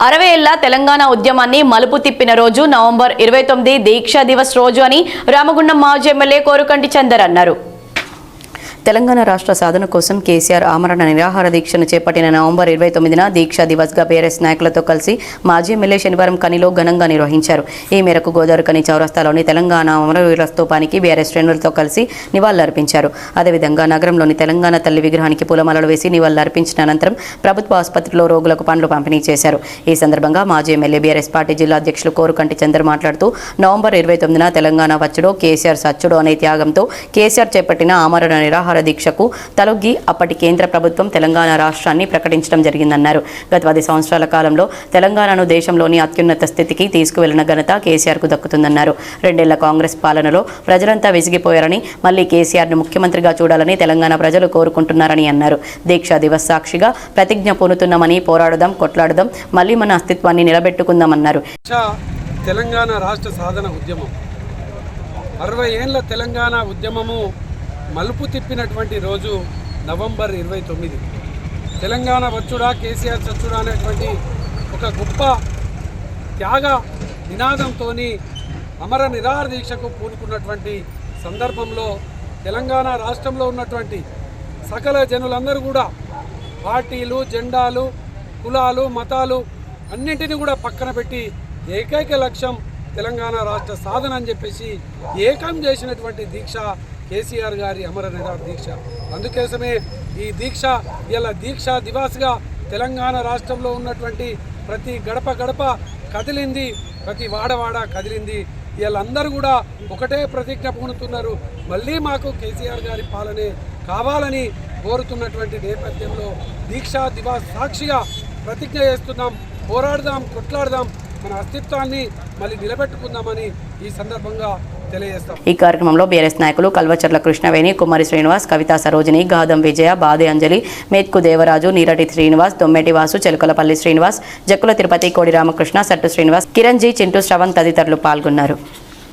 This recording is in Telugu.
అరవై ఏళ్ళ తెలంగాణ ఉద్యమాన్ని మలుపు తిప్పిన రోజు నవంబర్ ఇరవై తొమ్మిది దీక్షా దివస్ రోజు అని రామగుండం మాజీ ఎమ్మెల్యే కోరుకంటి చందర్ అన్నారు. తెలంగాణ రాష్ట్ర సాధన కోసం కేసీఆర్ ఆమరణ నిరాహార దీక్షను చేపట్టిన నవంబర్ ఇరవై తొమ్మిదిన దీక్షా దివస్గా బీఆర్ఎస్ నాయకులతో కలిసి మాజీ ఎమ్మెల్యే శనివారం కనిలో ఘనంగా నిర్వహించారు. ఈ మేరకు గోదావరి కని చౌరస్తాలోని తెలంగాణ అమరవీరుల స్తూపానికి బీఆర్ఎస్ శ్రేణులతో కలిసి నివాళులర్పించారు. అదేవిధంగా నగరంలోని తెలంగాణ తల్లి విగ్రహానికి పూలమాలలు వేసి నివాళులర్పించిన అనంతరం ప్రభుత్వ ఆసుపత్రిలో రోగులకు పండ్లు పంపిణీ చేశారు. ఈ సందర్భంగా మాజీ ఎమ్మెల్యే బీఆర్ఎస్ పార్టీ జిల్లా అధ్యక్షులు కోరుకంటి చంద్ర మాట్లాడుతూ నవంబర్ ఇరవై తొమ్మిదిన తెలంగాణ వచ్చుడో కేసీఆర్ సచ్చుడో అనే త్యాగంతో కేసీఆర్ చేపట్టిన ఆమరణ నిరాహార దీక్షకు తలొగ్గి అప్పటి కేంద్ర ప్రభుత్వం తెలంగాణ రాష్ట్రాన్ని ప్రకటించడం జరిగిందన్నారు. గత పది సంవత్సరాల కాలంలో తెలంగాణను దేశంలోని అత్యున్నత స్థితికి తీసుకువెళ్ళిన ఘనత కేసీఆర్కు దక్కుతుందన్నారు. రెండేళ్ళ కాంగ్రెస్ పాలనలో ప్రజలంతా విసిగిపోయారని మళ్ళీ కేసీఆర్ను ముఖ్యమంత్రిగా చూడాలని తెలంగాణ ప్రజలు కోరుకుంటున్నారని అన్నారు. దీక్షా దివస్ సాక్షిగా ప్రతిజ్ఞ పూనుతున్నామని పోరాడదాం కొట్లాడదాం మళ్ళీ మన అస్తిత్వాన్ని నిలబెట్టుకుందామన్నారు. తెలంగాణ రాష్ట్ర సాధన ఉద్యమం. అరవై ఏళ్ళ తెలంగాణ ఉద్యమము మలుపు తిప్పినటువంటి రోజు నవంబర్ ఇరవై తొమ్మిది. తెలంగాణ వచ్చుడా కేసీఆర్ చచ్చుడా అనేటువంటి ఒక గొప్ప త్యాగ నినాదంతో అమర నిరాహార దీక్షకు పూనుకున్నటువంటి సందర్భంలో తెలంగాణ రాష్ట్రంలో ఉన్నటువంటి సకల జనులందరూ కూడా పార్టీలు జెండాలు కులాలు మతాలు అన్నింటినీ కూడా పక్కన పెట్టి ఏకైక లక్ష్యం తెలంగాణ రాష్ట్ర సాధన అని చెప్పేసి ఏకం చేసినటువంటి దీక్ష కేసీఆర్ గారి అమర నిరాహార దీక్ష. అందుకోసమే ఈ దీక్ష ఇలా దీక్ష దివాస్గా తెలంగాణ రాష్ట్రంలో ఉన్నటువంటి ప్రతి గడప గడప కదిలింది ప్రతి వాడవాడ కదిలింది. వీళ్ళందరూ కూడా ఒకటే ప్రతిజ్ఞ పూనుతున్నారు. మళ్ళీ మాకు కేసీఆర్ గారి పాలనే కావాలని కోరుతున్నటువంటి నేపథ్యంలో దీక్షా దివాస్ సాక్షిగా ప్రతిజ్ఞ చేస్తున్నాం పోరాడదాం కొట్లాడదాం. మన అస్తిత్వాన్ని మళ్ళీ నిలబెట్టుకుందామని ఈ సందర్భంగా తెలియజేస్తాం. ఈ కార్యక్రమంలో బీఆర్ఎస్ నాయకులు కల్వచర్ల కృష్ణవేణి కుమారి శ్రీనివాస్ కవితా సరోజిని గాదం విజయ బాదే అంజలి మేత్కు దేవరాజు నీరటి శ్రీనివాస్ దొమ్మెటి వాసు చెలకలపల్లి శ్రీనివాస్ జక్కుల తిరుపతి కోడి రామకృష్ణ సట్టు శ్రీనివాస్ కిరణ్జీ చింటూ శ్రవణ్ తదితరులు పాల్గొన్నారు.